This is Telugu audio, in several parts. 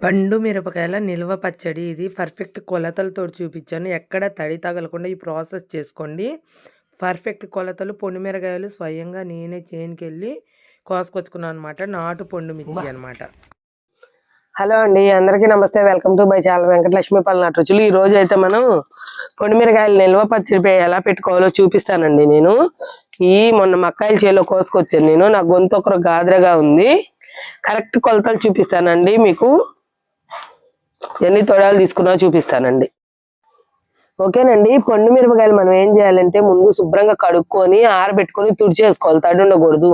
పండు మిరపకాయల నిల్వ పచ్చడి. ఇది పర్ఫెక్ట్ కొలతలతో చూపించాను. ఎక్కడ తడి తగలకుండా ఈ ప్రాసెస్ చేసుకోండి. పర్ఫెక్ట్ కొలతలు పొండు మిరకాయలు స్వయంగా నేనే చేనుకి వెళ్ళి కోసుకొచ్చుకున్నాను అనమాట నాటు పొండు మిర్చి అనమాట హలో అండి అందరికీ నమస్తే. Welcome to my channel Venkatalakshmi Palnati రుచులు. ఈ రోజు అయితే మనం పొడిమిరకాయలు నిల్వ పచ్చడి ఎలా పెట్టుకోవాలో చూపిస్తానండి నేను. ఈ మొన్న మక్కాయల చేలో కోసుకొచ్చాను నేను. నా గొంతు ఒకరు గాదరగా ఉంది. కరెక్ట్ కొలతలు చూపిస్తానండి మీకు. ఎన్ని తొడాలు తీసుకున్నా చూపిస్తానండి. ఓకేనండి పండు మిరపకాయలు మనం ఏం చేయాలంటే ముందు శుభ్రంగా కడుక్కొని ఆరబెట్టుకొని తుడిచేసుకోవాలి తడి ఉండకూడదు.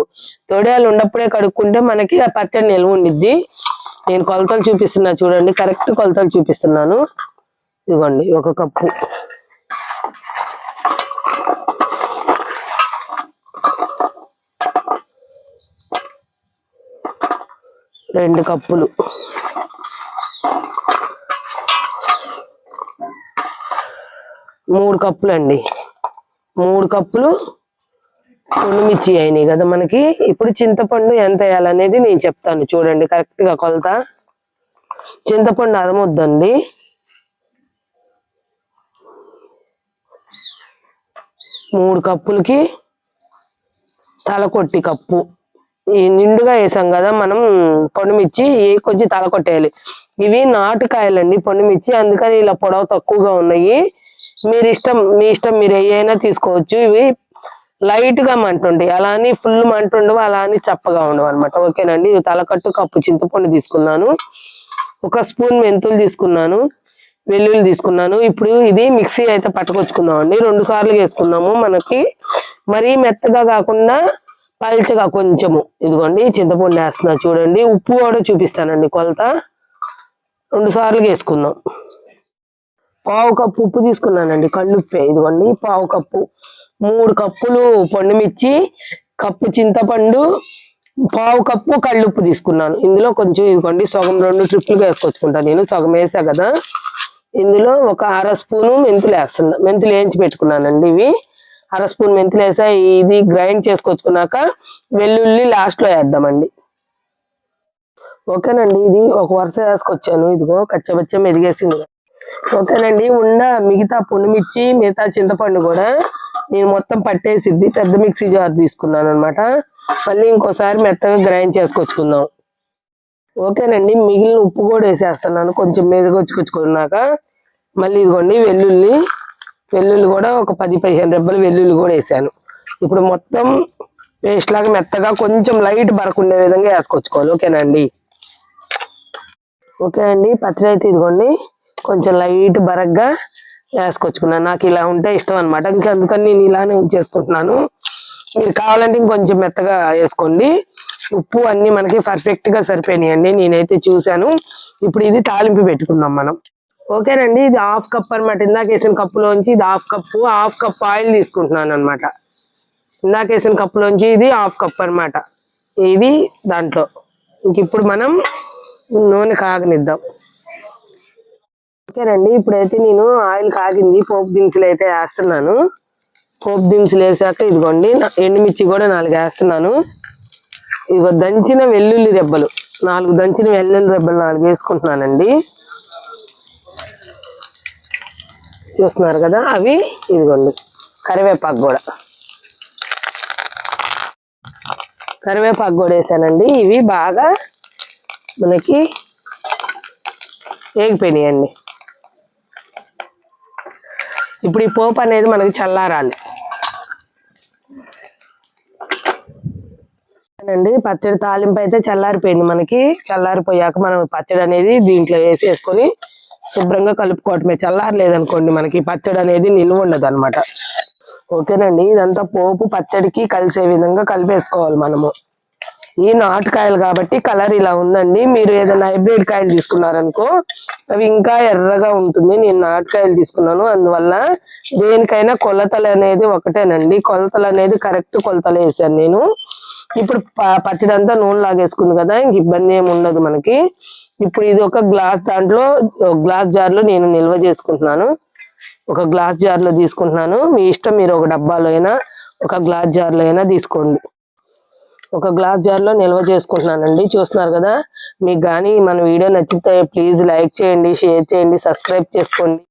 తొడియాలు ఉన్నప్పుడే కడుక్కుంటే మనకి ఆ పచ్చడి నిల్వ ఉండిద్ది. నేను కొలతలు చూపిస్తున్నా చూడండి కరెక్ట్ కొలతలు చూపిస్తున్నాను. ఇదిగోండి ఒక కప్పు. రెండు కప్పులు. మూడు కప్పులు అండి మూడు కప్పులు మిర్చి అయినాయి కదా మనకి. ఇప్పుడు చింతపండు ఎంత వేయాలనేది నేను చెప్తాను. చూడండి కరెక్ట్గా కొలత. చింతపండు అదమొద్దండి మూడు కప్పులకి తలకొట్టి కప్పు. ఈ నిండుగా వేసాం కదా మనం పొండుమిర్చి ఈ కొంచెం తలకొట్టేయాలి. ఇవి నాటుకాయలండి పొండుమిర్చి అందుకని ఇలా పొడవు తక్కువగా ఉన్నాయి. మీరు ఇష్టం మీ ఇష్టం మీరు ఏవైనా తీసుకోవచ్చు. ఇవి లైట్గా మంటుండి. అలా అని ఫుల్ మంటుండవు అలా అని చప్పగా ఉండవు అనమాట ఓకేనండి? తలకట్టు కప్పు చింతపండు తీసుకున్నాను. ఒక స్పూన్ మెంతులు తీసుకున్నాను. వెల్లుల్లి తీసుకున్నాను. ఇప్పుడు ఇది మిక్సీ అయితే పట్టుకొచ్చుకుందాం అండి రెండు సార్లు వేసుకున్నాము మనకి. మరీ మెత్తగా కాకుండా పల్చగా కొంచెము. ఇదిగోండి చింతపండు వేస్తున్నా చూడండి. ఉప్పు కూడా చూపిస్తానండి కొలత. రెండు సార్లు వేసుకుందాం పావు కప్పు ఉప్పు తీసుకున్నానండి కళ్ళుప్పే ఇదిగోండి పావు కప్పు. మూడు కప్పులు పొండుమిర్చి కప్పు చింతపండు పావు కప్పు కళ్ళుప్పు తీసుకున్నాను. ఇందులో కొంచెం ఇదిగోండి సగం రెండు ట్రిప్లుగా వేసుకొచ్చుకుంటాను నేను. సగం వేసా కదా. ఇందులో ఒక అర స్పూను మెంతులు వేస్తున్నా. మెంతులు వేయించి పెట్టుకున్నానండి ఇవి. అర స్పూన్ మెంతులు వేసా. ఇది గ్రైండ్ చేసుకొచ్చుకున్నాక వెల్లుల్లి లాస్ట్లో వేద్దామండి. ఓకేనండి ఇది ఒక వరుస వేసుకొచ్చాను. ఇదిగో కచ్చబచ్చం ఎదిగేసింది. ఓకేనండి. ఉన్న మిగతా పుండుమిర్చి మిగతా చింతపండు కూడా నేను మొత్తం పట్టేసిద్ది. పెద్ద మిక్సీ జార్ తీసుకున్నాను అనమాట మళ్ళీ ఇంకోసారి మెత్తగా గ్రైండ్ చేసుకొచ్చుకుందాం. ఓకేనండి. మిగిలిన ఉప్పు కూడా వేసేస్తున్నాను. కొంచెం మీదకొచ్చుకొచ్చుకున్నాక మళ్ళీ ఇదిగోండి వెల్లుల్లి. వెల్లుల్లి కూడా ఒక పది పదిహేను రెబ్బలు వెల్లుల్లి కూడా వేసాను. ఇప్పుడు మొత్తం పేస్ట్ లాగా మెత్తగా కొంచెం లైట్ బరకుండే విధంగా వేసుకొచ్చుకోవాలి. ఓకేనండి. ఓకే అండి. పచ్చడి అయితే ఇదిగోండి. కొంచెం లైట్ బరగ్గా వేసుకొచ్చుకున్నాను. నాకు ఇలా ఉంటే ఇష్టం అనమాట ఇంకా అందుకని నేను ఇలానే చేసుకుంటున్నాను. మీరు కావాలంటే ఇంకొంచెం మెత్తగా వేసుకోండి. ఉప్పు అన్ని మనకి పర్ఫెక్ట్గా సరిపోయినాయండి. నేనైతే చూశాను. ఇప్పుడు ఇది తాలింపు పెట్టుకుందాం మనం. ఓకేనండి. ఇది హాఫ్ కప్ అనమాట ఇందాక వేసిన కప్పులోంచి ఇది half cup. Half cup oil తీసుకుంటున్నాను అనమాట ఇందాక వేసిన కప్పులోంచి ఇది హాఫ్ కప్ అన్నమాట. ఇది దాంట్లో. ఇంక ఇప్పుడు మనం నూనె కాగనిద్దాం. ఓకేనండి. ఇప్పుడైతే నేను ఆయిల్ కాగింది పోపు దినుసులు అయితే వేస్తున్నాను. పోపు దినుసులు వేసాక ఇదిగోండి ఎండుమిర్చి కూడా నాలుగు వేస్తున్నాను. ఇదిగో దంచిన వెల్లుల్లి రెబ్బలు నాలుగు దంచిన వెల్లుల్లి రెబ్బలు నాలుగు వేసుకుంటున్నానండి. చూస్తున్నారు కదా అవి ఇదిగోండి కరివేపాకు కూడా. కరివేపాకు కూడా వేసానండి. ఇవి బాగా మనకి వేగిపోయినాయండి ఇప్పుడు ఈ పోపు అనేది మనకి చల్లారాలి. అండి పచ్చడి తాలింపు అయితే చల్లారిపోయింది మనకి. చల్లారిపోయాక మనం పచ్చడి అనేది దీంట్లో వేసేసుకొని శుభ్రంగా కలుపుకోవటమే. చల్లారలేదనుకోండి మనకి పచ్చడి అనేది నిల్వ ఉండదు అనమాట ఓకేనండి ఇదంతా పోపు పచ్చడికి కలిసే విధంగా కలిపేసుకోవాలి మనము. ఈ నాటుకాయలు కాబట్టి కలర్ ఇలా ఉందండి. మీరు ఏదైనా హైబ్రిడ్ కాయలు తీసుకున్నారనుకో అవి ఇంకా ఎర్రగా ఉంటుంది. నేను నాటుకాయలు తీసుకున్నాను. అందువల్ల దేనికైనా కొలతలు అనేది ఒకటేనండి. కొలతలు అనేది కరెక్ట్ కొలతలు వేసాను నేను. ఇప్పుడు ప- నూనె లాగేసుకుంది కదా ఇంక ఇబ్బంది ఏమి ఉండదు మనకి. ఇప్పుడు ఇది ఒక గ్లాస్ దాంట్లో గ్లాస్ జార్లో నేను నిల్వ చేసుకుంటున్నాను. ఒక గ్లాస్ జార్లో తీసుకుంటున్నాను. మీ ఇష్టం మీరు ఒక డబ్బాలో అయినా ఒక గ్లాస్ జార్లో అయినా తీసుకోండి. ఒక గ్లాస్ జార్లో నిల్వ చేసుకుంటున్నానండి. చూస్తున్నారు కదా? మీకు కానీ మన వీడియో నచ్చితే ప్లీజ్ లైక్ చేయండి షేర్ చేయండి సబ్స్క్రైబ్ చేసుకోండి.